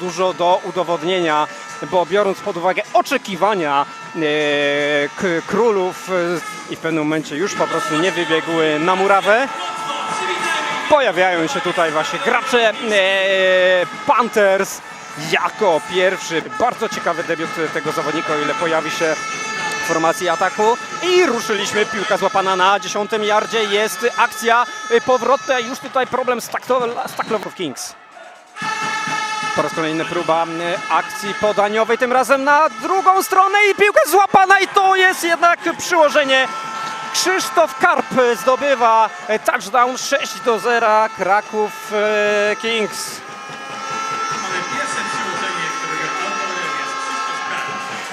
dużo do udowodnienia, bo biorąc pod uwagę oczekiwania e, królów e, i w pewnym momencie już po prostu nie wybiegły na murawę, pojawiają się tutaj właśnie gracze e, Panthers jako pierwszy. Bardzo ciekawy debiut tego zawodnika, o ile pojawi się w formacji ataku. I ruszyliśmy, piłka złapana na 10 yardzie, jest akcja powrotna, już tutaj problem z takto- z Tackle Kings. Po raz kolejny próba e, akcji podaniowej, tym razem na drugą stronę i piłka złapana i to jest jednak przyłożenie. Krzysztof Karp zdobywa e, touchdown 6 do 0 Kraków e, Kings.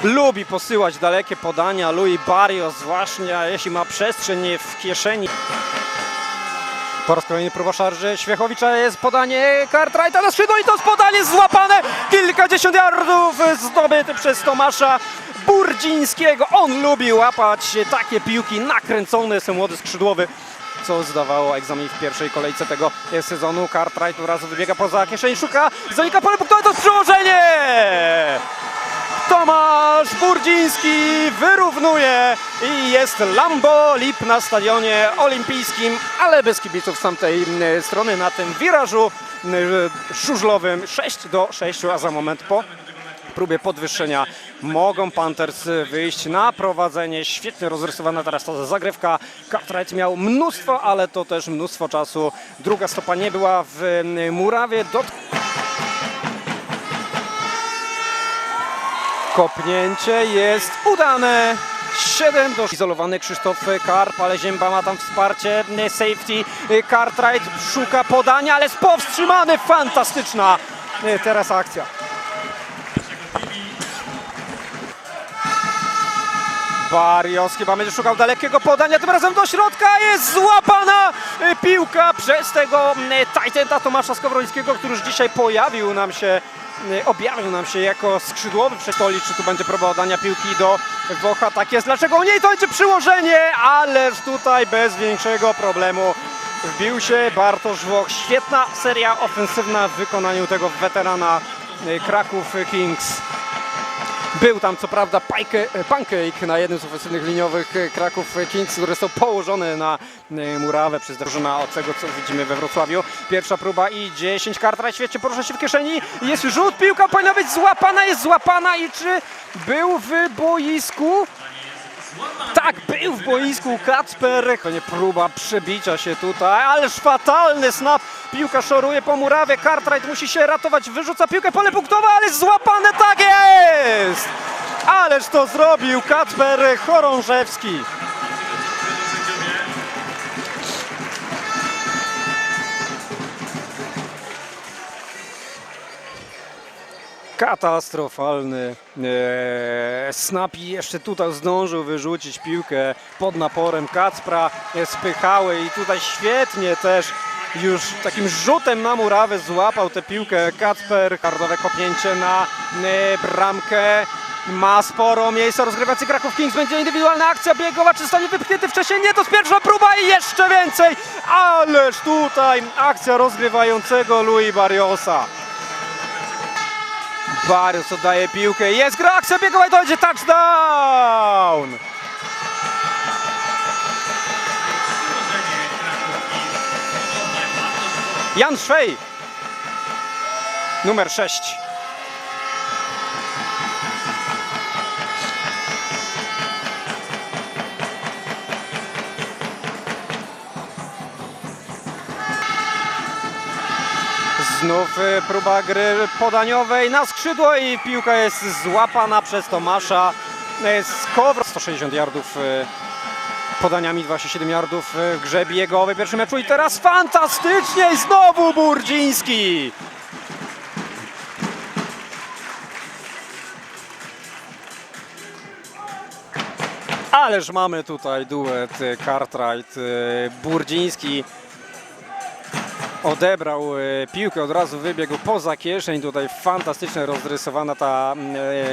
Lubi posyłać dalekie podania Louis Barrios, zwłaszcza jeśli ma przestrzeń w kieszeni. Po raz kolejny próba szarży Świechowicza jest podanie Cartwrighta na skrzydło i to podanie złapane kilkadziesiąt yardów zdobyty przez Tomasza Burdzińskiego. On lubi łapać takie piłki nakręcone, jest młody skrzydłowy co zdawało egzamin w pierwszej kolejce tego sezonu. Cartwright od razu wybiega poza kieszeń, szuka, zanika pole punktowe, to przyłożenie! Tomasz Burdziński wyrównuje i jest Lambo Lip na stadionie olimpijskim, ale bez kibiców z tamtej strony na tym wirażu żużlowym 6 do 6, a za moment po próbie podwyższenia mogą Panthers wyjść na prowadzenie. Świetnie rozrysowana teraz ta zagrywka. Cartwright miał mnóstwo, ale to też mnóstwo czasu. Druga stopa nie była w murawie. Dot... Kopnięcie jest udane. 7 do izolowany Krzysztof Karp, ale Zięba ma tam wsparcie. Safety Cartwright szuka podania, ale powstrzymany. Fantastyczna e, teraz akcja. Barrios chyba będzie szukał dalekiego podania, tym razem do środka jest złapana e, piłka przez tego e, Titanta Tomasza Skowrońskiego, który już dzisiaj pojawił nam się, objawił nam się jako skrzydłowy przestoli, czy tu będzie próba oddania piłki do Wocha, tak jest, dlaczego nie, to będzie przyłożenie, ależ tutaj bez większego problemu wbił się Bartosz Włoch, świetna seria ofensywna w wykonaniu tego weterana e, Kraków Kings. Był tam co prawda pajke, pancake na jednym z ofensywnych liniowych e, Kraków Kings, które są położone na e, murawę przez drużyna od tego co widzimy we Wrocławiu. Pierwsza próba i 10 kart, świetnie porusza się w kieszeni. Jest rzut, piłka powinna być złapana, jest złapana i czy był w boisku? Tak, był w boisku Kacper. To nie próba przebicia się tutaj, ależ fatalny snap. Piłka szoruje po murawie. Cartwright musi się ratować, wyrzuca piłkę pole punktowe, ale złapane tak jest! Ależ to zrobił Kacper Chorążewski. Katastrofalny e, snap i jeszcze tutaj zdążył wyrzucić piłkę pod naporem Kacpra, e, spychały i tutaj świetnie też już takim rzutem na murawę złapał tę piłkę Kacper. Kardowe kopnięcie na e, bramkę. Ma sporo miejsca rozgrywający Kraków Kings. Będzie indywidualna akcja biegowa. Czy zostanie wypchnięty wcześniej? Nie, to pierwsza próba i jeszcze więcej. Ależ tutaj akcja rozgrywającego Louis Barriosa. Barrios oddaje piłkę. Jest gra, akcja biegowa i to będzie touchdown! Jan Szwej. Numer 6. Znów y, próba gry podaniowej na skrzydło i piłka jest złapana przez Tomasza y, Skowro. 160 yardów y, podaniami 27 yardów w grze biegowej pierwszym meczu i teraz fantastycznie i znowu Burdziński. Ależ mamy tutaj duet y, Cartwright, y, Burdziński odebrał e, piłkę, od razu wybiegł poza kieszeń. Tutaj fantastycznie rozrysowana ta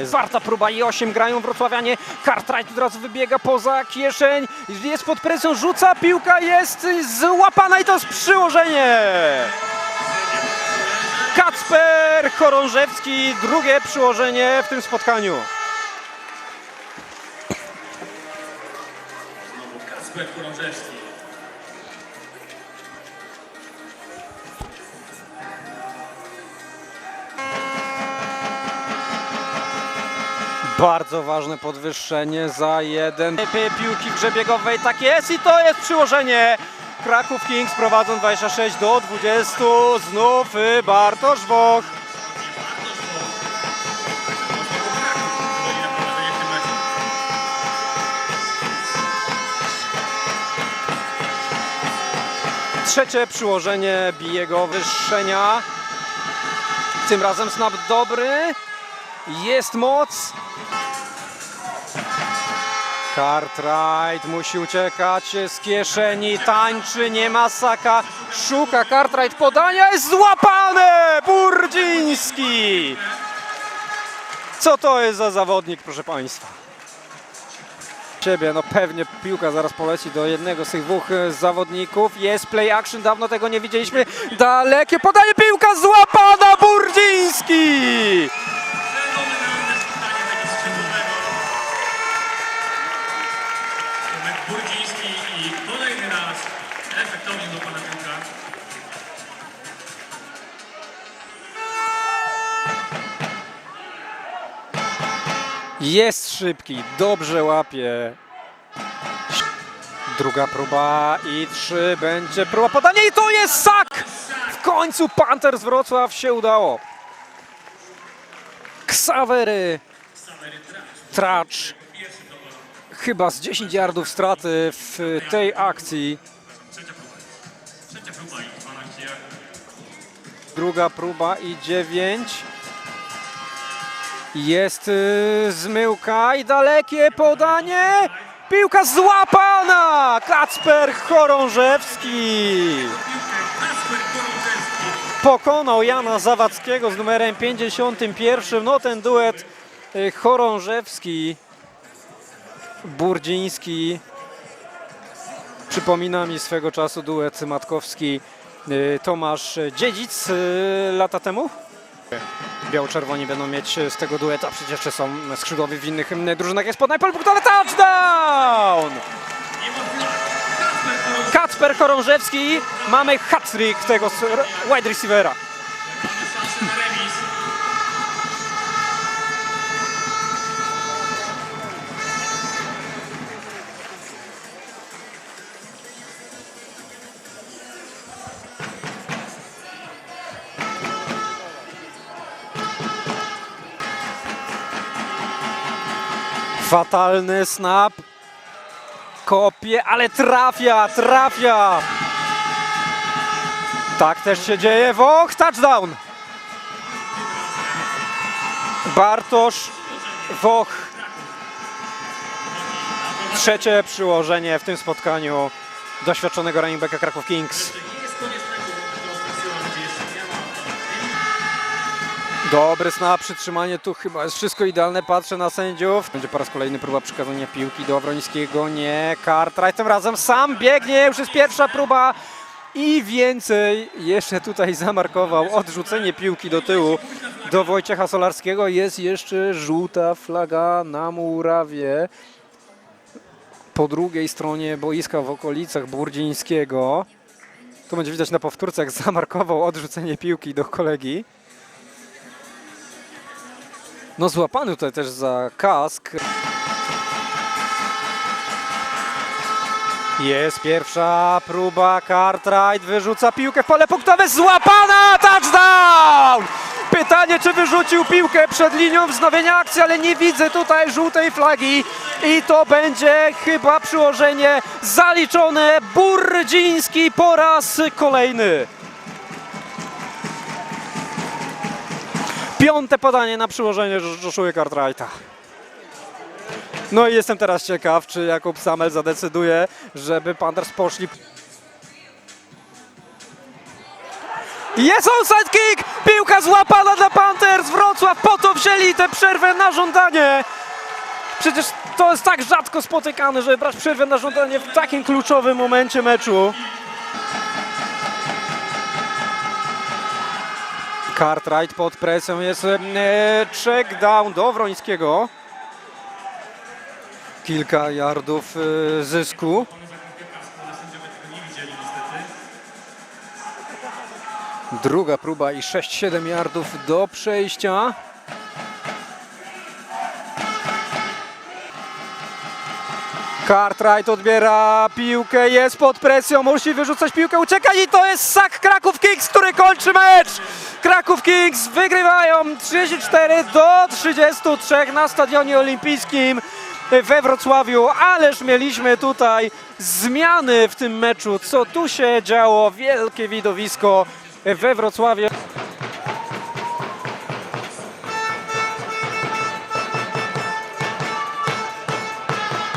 e, zwarta próba i 8 grają wrocławianie. Cartwright od razu wybiega poza kieszeń. Jest pod presją, rzuca, piłka jest złapana i to jest przyłożenie. Kacper Chorążewski, drugie przyłożenie w tym spotkaniu. Kacper Kurążewski. Bardzo ważne podwyższenie za jeden Pi- piłki grzebiegowej. Tak jest i to jest przyłożenie. Kraków Kings prowadzą 26 do 20. Znów y, Bartosz Woch. Trzecie przyłożenie Bijego wyższenia. Tym razem snap dobry. Jest moc. Cartwright musi uciekać z kieszeni, tańczy, nie ma saka, szuka Cartwright, podania jest złapane! Burdziński! Co to jest za zawodnik, proszę Państwa? Ciebie, no pewnie piłka zaraz poleci do jednego z tych dwóch e, zawodników. Jest play action, dawno tego nie widzieliśmy. Dalekie podaje, piłka złapana, Burdziński! Jest szybki, dobrze łapie. Druga próba i trzy, będzie próba podania i to jest sak! W końcu Panthers Wrocław się udało. Ksawery Sawery Tracz. Chyba z 10 yardów straty w tej akcji. Druga próba i 9. Jest y, zmyłka i dalekie podanie. Piłka złapana! Kacper Chorążewski pokonał Jana Zawadzkiego z numerem 51. No ten duet y, Chorążewski, Burdziński. Przypomina mi swego czasu duet Matkowski y, Tomasz Dziedzic lata temu. Biało-czerwoni będą mieć z tego dueta, przecież jeszcze są skrzydłowi w innych drużynach. Jest podanie, pole punktowe, touchdown! Kacper Chorążewski, mamy hat-trick tego wide receivera. Fatalny snap. Kopie, ale trafia, trafia. Tak też się dzieje. Woch, touchdown. Bartosz Woch. Trzecie przyłożenie w tym spotkaniu doświadczonego running backa Kraków Kings. Dobry snap, przytrzymanie tu chyba jest wszystko idealne, patrzę na sędziów. Będzie po raz kolejny próba przekazania piłki do Wrońskiego, nie, Cartwright tym razem sam biegnie, już jest pierwsza próba i więcej jeszcze tutaj zamarkował odrzucenie piłki do tyłu do Wojciecha Solarskiego. Jest jeszcze żółta flaga na murawie po drugiej stronie boiska w okolicach Burdzińskiego. Tu będzie widać na powtórce, jak zamarkował odrzucenie piłki do kolegi. No złapany tutaj też za kask. Jest pierwsza próba, Cartwright wyrzuca piłkę w pole punktowe, złapana, touchdown! Pytanie, czy wyrzucił piłkę przed linią wznowienia akcji, ale nie widzę tutaj żółtej flagi i to będzie chyba przyłożenie zaliczone. Burdziński po raz kolejny. Piąte podanie na przyłożenie Joshua Cartwrighta. No i jestem teraz ciekaw, czy Jakub Samel zadecyduje, żeby Panthers poszli. Jest onside kick! Piłka złapana dla Panthers! Wrocław po to wzięli tę przerwę na żądanie! Przecież to jest tak rzadko spotykane, żeby brać przerwę na żądanie w takim kluczowym momencie meczu. Cartwright pod presją jest e, check down do Wrońskiego. Kilka yardów e, zysku. Druga próba i 6-7 yardów do przejścia. Cartwright odbiera piłkę, jest pod presją, musi wyrzucać piłkę, ucieka i to jest sak Kraków Kings, który kończy mecz! Kraków Kings wygrywają 34 do 33 na Stadionie Olimpijskim we Wrocławiu, ależ mieliśmy tutaj zmiany w tym meczu, co tu się działo, wielkie widowisko we Wrocławiu.